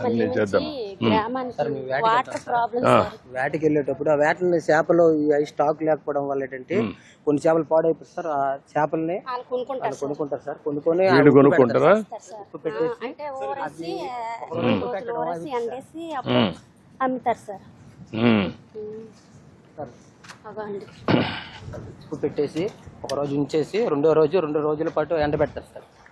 అన్ని చేద్దాం. వేటకి వెళ్ళేటప్పుడు ఆ. వేటని చేపలు స్టాక్ లేకపోవడం వల్ల ఏంటంటే కొన్ని చేపలు పాడైపోతాయి సార్ ఆ చేపల్ని కొనుక్కుంటారు సార్. కొనుక్కొని కొనుక్కుంటారా? అమ్ముతారు సార్. ఉప్పు పెట్టేసి ఒక రోజు ఉంచేసి రెండో రోజు రెండు రోజుల పాటు ఎండబెడతారు సార్.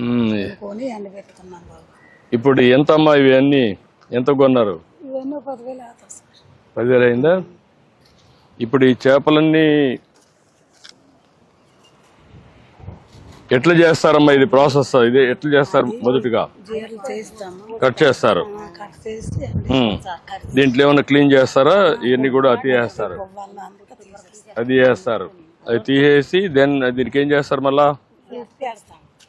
ఉమ్. కొని ఎండబెట్టుకున్నాం బాబు. ఇప్పుడు ఎంత అమ్మా ఇవి అన్ని ఎంత కొన్నారు? ఇవన్నీ పదివేలు అవుతాయి సార్. పదివేలు అయిందా? ఇప్పుడు ఈ చేపలన్నీ ఎట్లా చేస్తారమ్మా ఇది ప్రాసెస్? ఇది ఎట్లా చేస్తారు మొదటిగా? కట్ చేస్తారు. దీంట్లో ఏమైనా క్లీన్ చేస్తారా? ఇవన్నీ కూడా అతి చేస్తారు అది చేస్తారు. అది తీసేసి దెన్ దీనికి ఏం చేస్తారు మళ్ళా?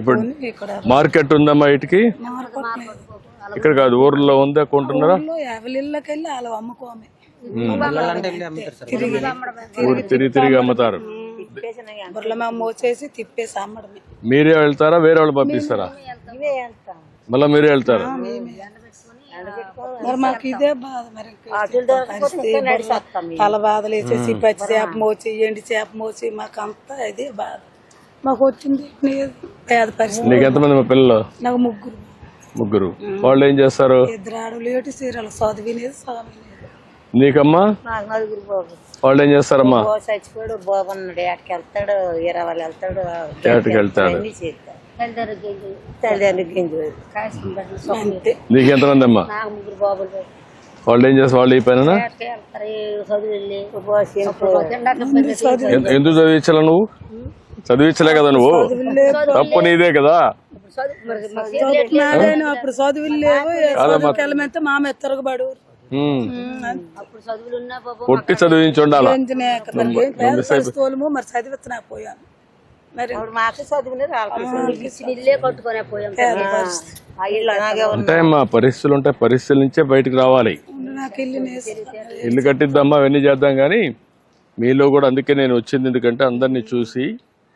ఇక్కడ మార్కెట్ ఉందమ్మా ఇటుకి? ఇక్కడ కాదు ఊర్లో ఉందా కొంటున్నారా? ఊళ్ళో ఎవరిళ్ళకి వెళ్ళి వాళ్ళు అమ్ముకోమే. పిల్లలంటే వెళ్ళి అమ్ముతారు సార్? తిరిగి ఊరు తిరిగి తిరిగి అమ్ముతారు. మీరే వెళ్తారా వేరే వాళ్ళు పంపిస్తారా? మళ్ళీ మీరే వెళ్తారు? మరి మాకు ఇదే బాధ మరి. తల బాధలు వేసేసి పచ్చి చేప మోచి ఎండి చేప మోచి మాకు అంతా ఇదే బాధ. మాకు వచ్చింది. పేద పరిస్థితి. నీకు ఎంతమంది మా పిల్లలు? నాకు ముగ్గురు. ముగ్గురు. వాళ్ళు ఏం చేస్తారు? ఇద్దరు ఆడలు ఏటి చీరలు చదివినేది చదివినేది నీకమ్మా? నాకు నలుగురు బాబు వాళ్ళు ఏం చేస్తారమ్మా? చచ్చిపోయాడు బాబు అన్నాడు ఏటకి వెళ్తాడు ఇరవై వాళ్ళు వెళ్తాడు ఏటకి వెళ్తాడు. అన్ని చేస్తాడు. తల్లిదండ్రులు గింజలు అంతే. నీకు ఎంతమంది అమ్మా నాకు ముగ్గురు బాబులు వాళ్ళు ఏం చేస్తారు? వాళ్ళు ఈ పైన వెళ్తారు? చదువు వెళ్ళి? ఎందుకు చదివించాల నువ్వు? చదివించలే కదా నువ్వు? తప్పు నీదే కదా? అప్పుడు చదువులు లేవు చదువుకి వెళ్ళమంటే మా మీద తిరగబడు ఉమ్. అప్పుడు చదువులు ఉన్నా బాబు కొట్టి చదివించి ఉండాలా మరి చదివిస్తున్నా పోయాను ఉంటాయమ్మా పరిస్థితులు ఉంటాయి. పరిస్థితుల నుంచే బయటకు రావాలి. ఇల్లు కట్టిద్దామా అవన్నీ చేద్దాం కానీ మీలో కూడా అందుకే నేను వచ్చింది. ఎందుకంటే అందరినీ చూసి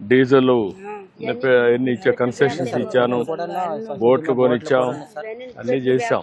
డీజిల్ ఎన్ని ఇచ్చా కన్సెషన్స్ ఇచ్చాను? బోట్లు కొనిచ్చాం అన్ని చేశాం.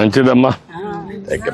మంచిదమ్మా. Thank